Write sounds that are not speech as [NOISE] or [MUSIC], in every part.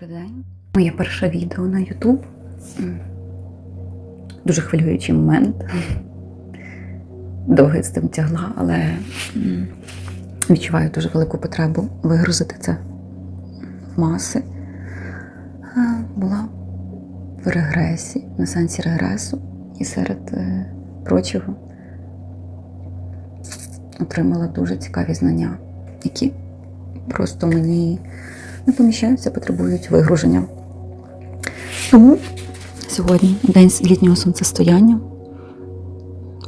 Добрий день. Моє перше відео на. М. Дуже хвилюючий момент. Довго з цим тягла, але відчуваю дуже велику потребу вигрузити це в маси. Була в регресі, на сенсі регресу, і серед е, прочого отримала дуже цікаві знання, які просто мені не поміщаються, потребують вигруження. Тому сьогодні, день літнього сонцестояння,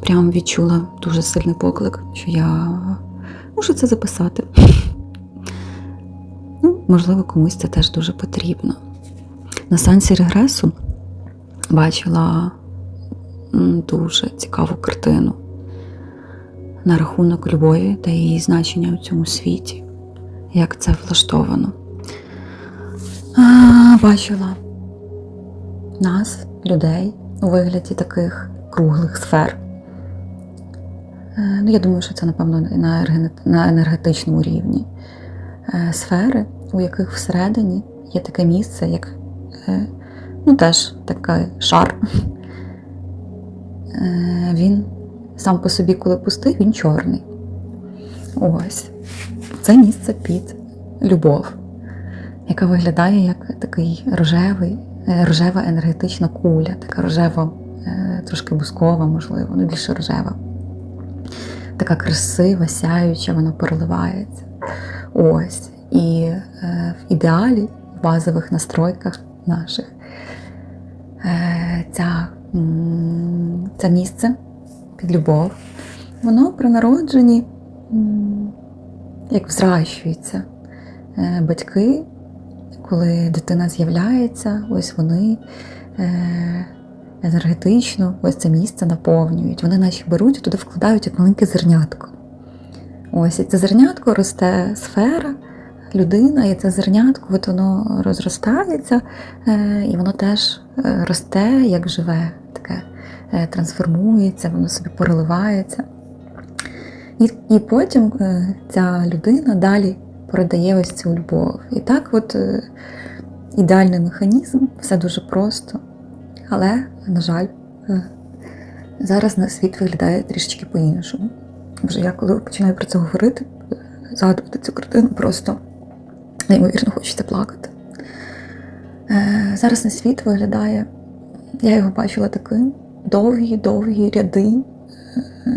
прям відчула дуже сильний поклик, що я можу це записати. [LAUGHS] Ну, можливо, комусь це теж дуже потрібно. На сеансі регресу бачила дуже цікаву картину на рахунок любові та її значення у цьому світі, як це влаштовано. А, Бачила нас, людей, у вигляді таких круглих сфер. Е, Ну, я думаю, що це, напевно, на енергетичному рівні. Е, Сфери, у яких всередині є таке місце, як е, ну, теж такий шар. Він сам по собі, коли пустий, він чорний. Ось. Це місце під любов яка виглядає як такий рожевий, е, рожева енергетична куля, така рожева, е, трошки бускова, можливо, ну більше рожева. Така красива, сяюча, вона переливається. Ось. І е, в ідеалі, в базових настройках наших, е, ця, це місце під любов, воно при народженні як взращується. Е, Батьки коли дитина з'являється, ось вони е, енергетично ось це місце наповнюють. Вони наче беруть і туди вкладають як маленьке зернятко. Ось і це зернятко росте сфера, людина, і це зернятко, от воно розростається, е, і воно теж е, росте, як живе, таке трансформується, воно собі переливається. І, і потім ця людина далі передає ось цю любов. І так, от е, ідеальний механізм, все дуже просто. Але, на жаль, е, зараз на світ виглядає трішечки по-іншому. Вже я коли починаю про це говорити, згадувати цю картину, просто неймовірно хочеться плакати. Е, Зараз на світ виглядає, я його бачила таким довгі-довгі ряди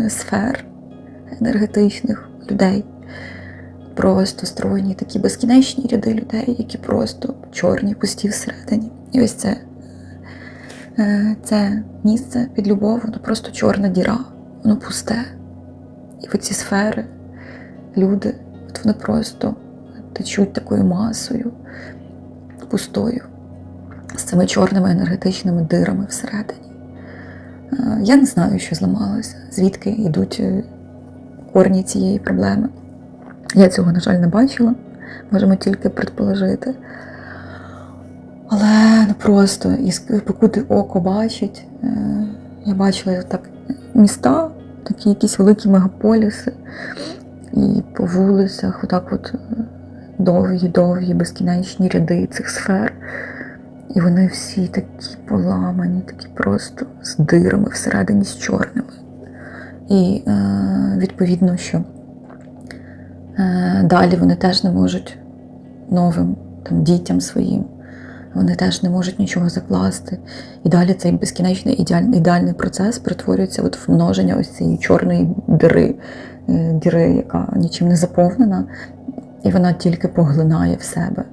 сфер енергетичних людей просто стройні такі безкінечні ряди людей, які просто чорні, пусті всередині. І ось це, е, це місце під любов, воно просто чорна діра, воно пусте. І оці сфери, люди, от вони просто течуть такою масою, пустою, з цими чорними енергетичними дирами всередині. Е, Я не знаю, що зламалося, звідки йдуть е, корні цієї проблеми. Я цього, на жаль, не бачила, можемо тільки предположити. Але ну просто, і покуди око бачить, е, я бачила так міста, такі якісь великі мегаполіси, і по вулицях, отак от довгі-довгі, безкінечні ряди цих сфер. І вони всі такі поламані, такі просто з дирами всередині з чорними. І е, відповідно, що Е, Далі вони теж не можуть новим там, дітям своїм, вони теж не можуть нічого закласти. І далі цей безкінечний ідеальний, ідеальний процес перетворюється от в множення ось цієї чорної дири, е, дири, яка нічим не заповнена, і вона тільки поглинає в себе.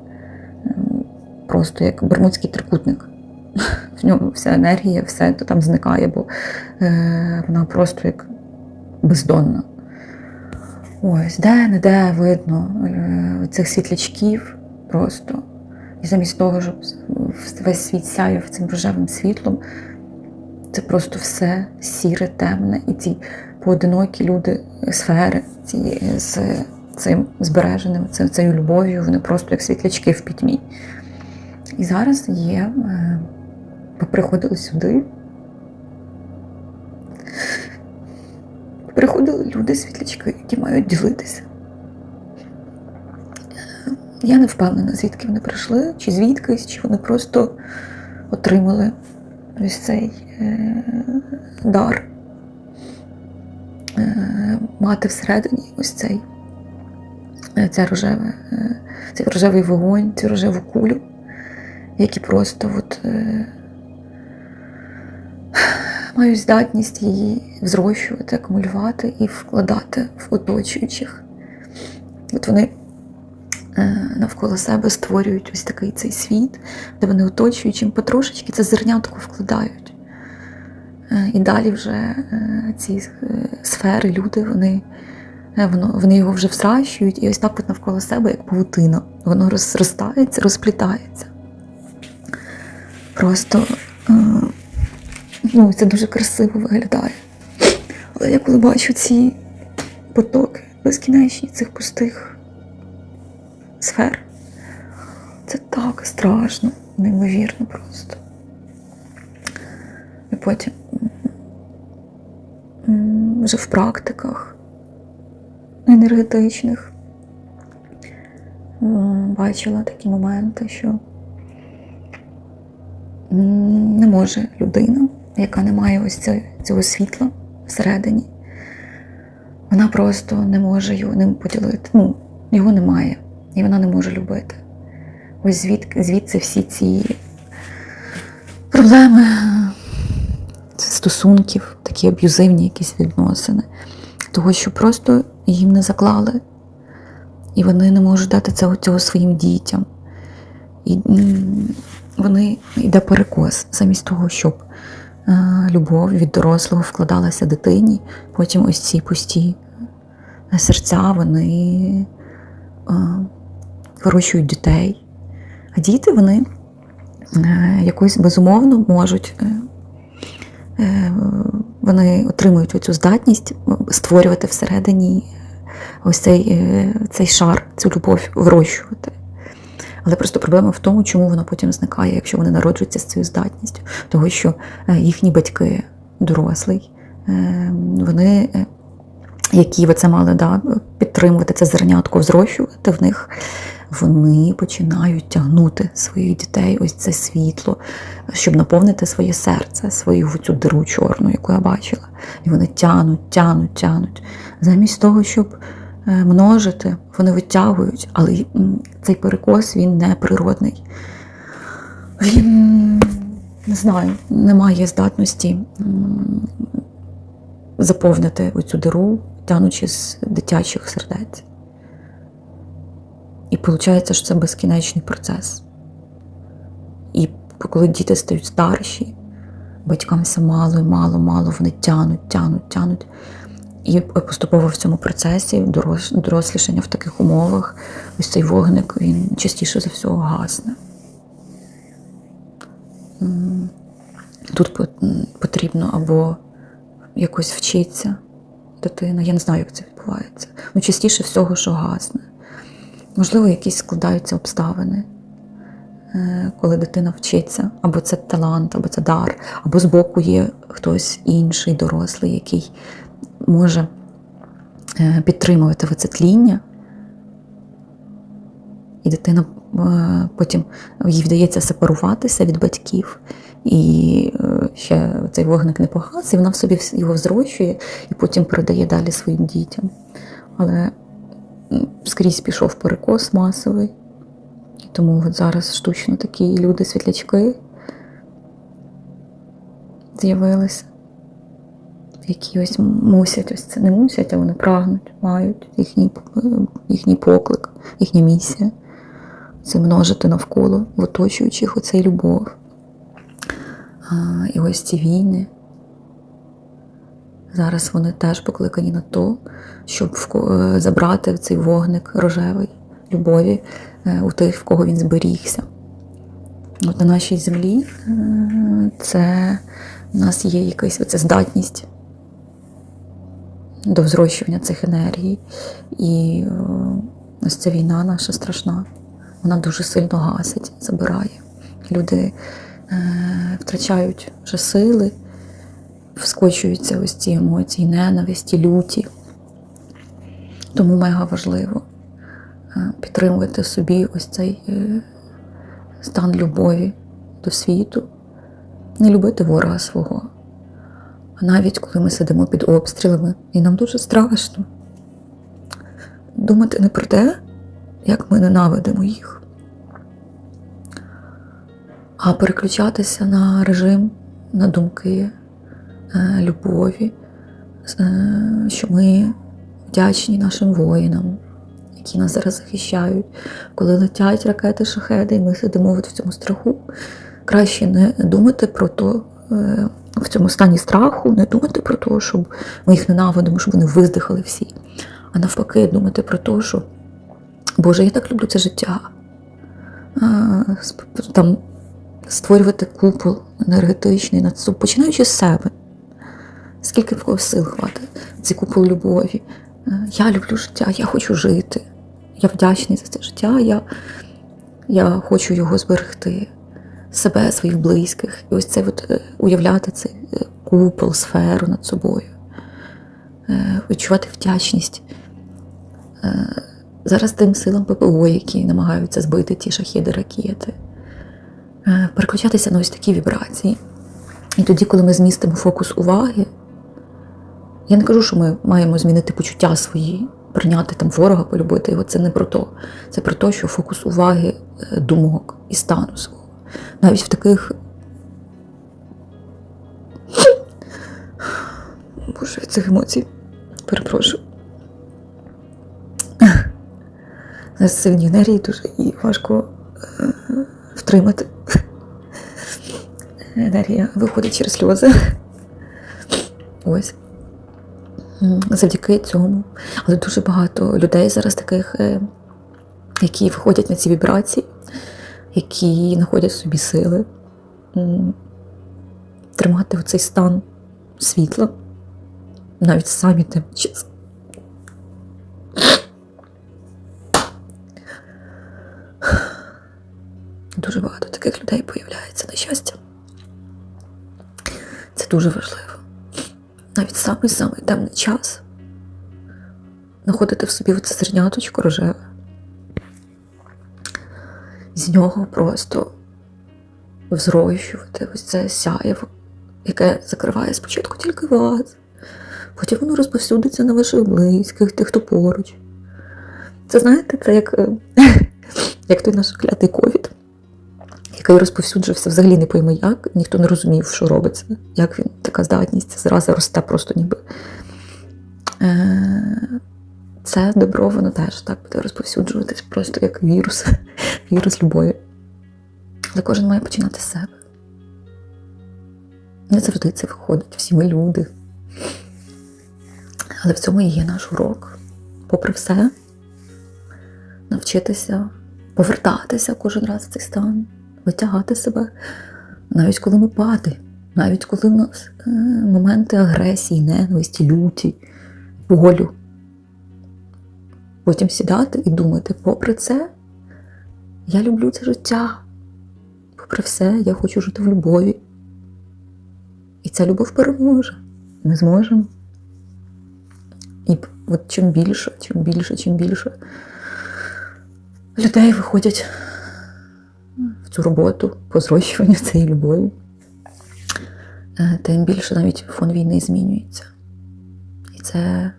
Ем, Просто як бермудський трикутник. [LAUGHS] В ньому вся енергія, все там зникає, бо е, вона просто як бездонна. Ось, де-не-де видно е, цих світлячків просто. І замість того, щоб весь світ сяяв цим рожевим світлом, це просто все сіре, темне. І ці поодинокі люди, сфери ці, з цим збереженим, цією любов'ю, вони просто як світлячки в пітьмі. І зараз є, е, приходили сюди. Приходили люди, світлячки, які мають ділитися Я не впевнена, звідки вони прийшли, чи звідкись, чи вони просто отримали ось цей е, дар. Е, мати всередині ось цей, е, це рожеве, цей рожевий вогонь, цю рожеву кулю, які просто от, е, мають здатність її взрощувати, акумулювати і вкладати в оточуючих. От вони е, навколо себе створюють ось такий цей світ, де вони оточуючим потрошечки це зернятко вкладають. Е, І далі вже е, ці сфери, люди, вони, вони його вже взращують, і ось так от навколо себе, як павутина. Воно розростається, розплітається. Просто ну, це дуже красиво виглядає. Але я коли бачу ці потоки безкінечні цих пустих сфер, це так страшно, неймовірно просто. І потім вже в практиках енергетичних бачила такі моменти, що не може людина, яка не має ось цього, світла всередині, вона просто не може його ним поділити. Ну, його немає, і вона не може любити. Ось звідки, звідси всі ці проблеми стосунків, такі аб'юзивні якісь відносини, того, що просто їм не заклали, і вони не можуть дати цього, цього своїм дітям. І вони йде перекос замість того, щоб любов від дорослого вкладалася дитині, потім ось ці пусті е, серця, вони е, вирощують дітей. А діти вони е, якось безумовно можуть. е, е, Вони отримують оцю здатність створювати всередині ось цей, е, цей шар, цю любов вирощувати. Але просто проблема в тому, чому вона потім зникає, якщо вони народжуються з цією здатністю. Того, що е, їхні батьки, дорослий, е, вони, е, які це мали да, підтримувати, це зернятко взрощувати в них, вони починають тягнути своїх дітей, ось це світло, щоб наповнити своє серце, свою цю диру чорну, яку я бачила. І вони тянуть, тянуть, тянуть. Замість того, щоб множити, вони витягують, але цей перекос він не природний. Він не знаю, не має здатності заповнити оцю диру, тянучи з дитячих сердець. І виходить, що це безкінечний процес. І коли діти стають старші, батькам все мало і мало, мало, вони тянуть, тянуть, тянуть. І поступово в цьому процесі дорос- дорослішання в таких умовах, ось цей вогник, він частіше за всього гасне. Тут потрібно або якось вчитися дитина. Я не знаю, як це відбувається. Ну, частіше всього, що гасне. Можливо, якісь складаються обставини, е, коли дитина вчиться, або це талант, або це дар, або збоку є хтось інший, дорослий, який може е, підтримувати оце тління. І дитина е, потім їй вдається сепаруватися від батьків, і е, ще цей вогник не погас, і вона в собі його взрощує і потім передає далі своїм дітям. Але скрізь пішов перекос масовий. Тому от зараз штучно такі люди-світлячки з'явилися, які ось мусять, ось це не мусять, а вони прагнуть, мають їхній, їхній поклик, їхня місія. Це множити навколо в оточуючих оцей любов. А, і ось ці війни. Зараз вони теж покликані на то, щоб е, забрати цей вогник рожевий любові е, у тих, в кого він зберігся. От на нашій землі е, це у нас є якась здатність до взрощування цих енергій. І е, ось ця війна наша страшна. Вона дуже сильно гасить, забирає. Люди е, втрачають вже сили, вскочуються ось ці емоції, ненависті, люті. Тому мега важливо е, підтримувати собі ось цей стан любові до світу, не любити ворога свого. Навіть коли ми сидимо під обстрілами, і нам дуже страшно думати не про те, як ми ненавидимо їх, а переключатися на режим, на думки е, любові, е, що ми вдячні нашим воїнам, які нас зараз захищають. Коли летять ракети, шахеди, і ми сидимо в цьому страху. Краще не думати про то, в цьому стані страху, не думати про те, щоб ми їх ненавидимо, щоб вони виздихали всі. А навпаки, думати про те, що Боже, я так люблю це життя. Там створювати купол енергетичний над собою, починаючи з себе. Скільки в кого сил хватить? Цей купол любові. Е, Я люблю життя, я хочу жити. Я вдячний за це життя, я, я хочу його зберегти. Себе, своїх близьких. І ось це от, е, уявляти цей е, купол, сферу над собою. Е, Відчувати вдячність. Зараз тим силам ППО, які намагаються збити ті шахіди ракети. Переключатися на ось такі вібрації. І тоді, коли ми змістимо фокус уваги, я не кажу, що ми маємо змінити почуття свої, прийняти там ворога, полюбити його. Це не про то. Це про те, що фокус уваги думок і стану свого. Навіть в таких. Боже, цих емоцій. Перепрошую. Зараз сильні енергії дуже і важко е, втримати. Енергія виходить через сльози. Ось. Завдяки цьому. Але дуже багато людей зараз таких, е, які виходять на ці вібрації, які знаходять собі сили тримати оцей стан світла, навіть самі тим час. Дуже багато таких людей появляється на щастя. Це дуже важливо. Навіть самий самий темний час знаходити в собі оце зерняточко рожеве. З нього просто взрощувати ось це сяєво, яке закриває спочатку тільки вас, потім воно розповсюдиться на ваших близьких, тих, хто поруч. Це знаєте, це як, е, [LAUGHS] як той наш клятий ковід, який розповсюджувався взагалі не пойми як, ніхто не розумів, що робиться, як він, така здатність, зразу росте просто ніби. Це добро, воно теж так буде розповсюджуватись, просто як вірус, [LAUGHS] вірус любові. Але кожен має починати з себе. Не завжди це виходить, всі ми люди. Але в цьому і є наш урок. Попри все, навчитися повертатися кожен раз в цей стан, витягати себе, навіть коли ми падаємо, навіть коли в нас е, моменти агресії, ненависті, люті, болю. Потім сідати і думати, попри це, я люблю це життя. Попри все, я хочу жити в любові. І ця любов переможе. Ми зможемо. І от чим більше, чим більше, чим більше людей виходять в цю роботу по зрощуванню [LAUGHS] цієї любові, е, тим більше навіть фон війни змінюється. І це,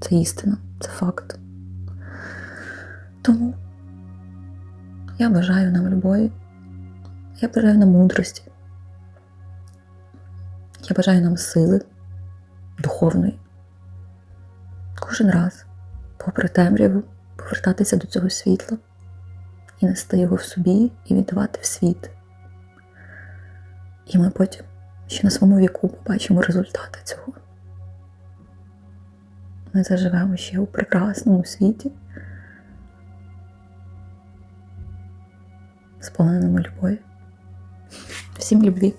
це істина, це факт. Тому я бажаю нам любові, я бажаю нам мудрості, я бажаю нам сили духовної. Кожен раз, попри темряву, повертатися до цього світла і нести його в собі і віддавати в світ. І ми потім ще на своєму віку побачимо результати цього. Ми заживемо ще у прекрасному світі, сповненому любові. Всім любві!